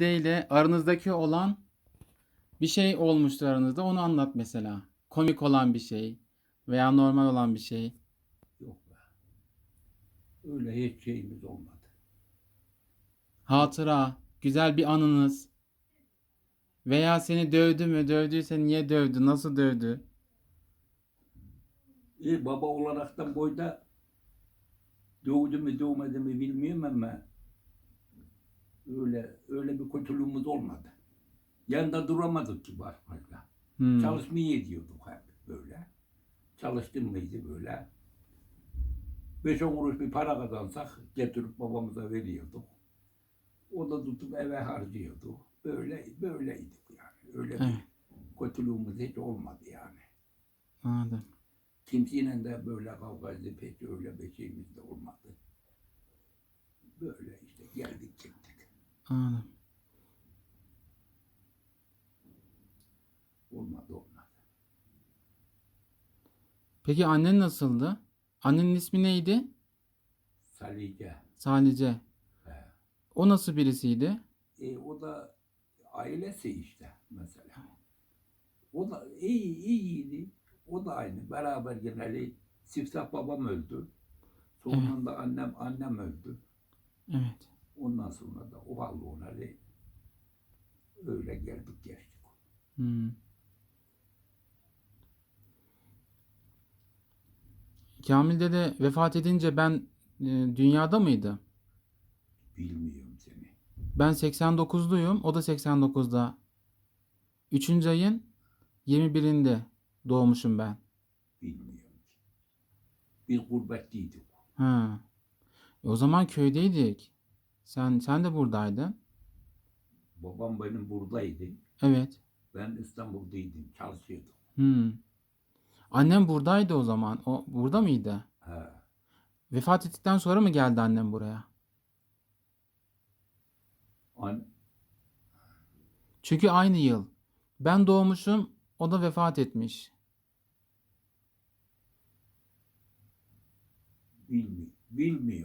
ile aranızdaki olan bir şey olmuştur aranızda. Onu anlat mesela. Komik olan bir şey veya normal olan bir şey. Yok be. Öyle hiç şeyimiz olmadı. Hatıra, güzel bir anınız. Veya seni dövdü mü? Dövdüyse niye dövdü? Nasıl dövdü? E, baba olaraktan boyda doğdu mu doğmadı mı bilmiyorum ama öyle öyle bir kötülüğümüz olmadı. Yanında duramadık ki baş başa. Hmm. Çalışmayı ediyorduk hep böyle. Çalıştın mıydı böyle. Beş on kuruş bir para kazansak getirip babamıza veriyorduk. O da tutup eve harcıyordu. Böyle böyleydik yani. Öyle bir Evet. kötülüğümüz hiç olmadı yani. Anladım. Kimseyle de böyle kavga edip hiç öyle bir şeyimiz de olmadı. Böyle işte geldik gittik. Anladım. Olmadı olmadı. Peki annen nasıldı? Annenin ismi neydi? Salice. Salice. He. O nasıl birisiydi? E, o da ailesi işte mesela. O da iyi iyiydi. O da aynı. Beraber geneli Siftah babam öldü. Sonra da annem annem öldü. Evet. Ondan sonra da o halde onları öyle geldik geçtik. Hmm. Kamil dede vefat edince ben e, dünyada mıydı? Bilmiyorum seni. Ben 89'luyum. O da 89'da. 3. ayın 21'inde doğmuşum ben. Bilmiyorum. Biz gurbetliydik. Ha. E, o zaman köydeydik. Sen sen de buradaydın. Babam benim buradaydı. Evet. Ben İstanbul'daydım. Çalışıyordum. Hmm. Annem buradaydı o zaman. O burada mıydı? He. Vefat ettikten sonra mı geldi annem buraya? An Çünkü aynı yıl. Ben doğmuşum, o da vefat etmiş. bilmiyorum. Bilmiyorum.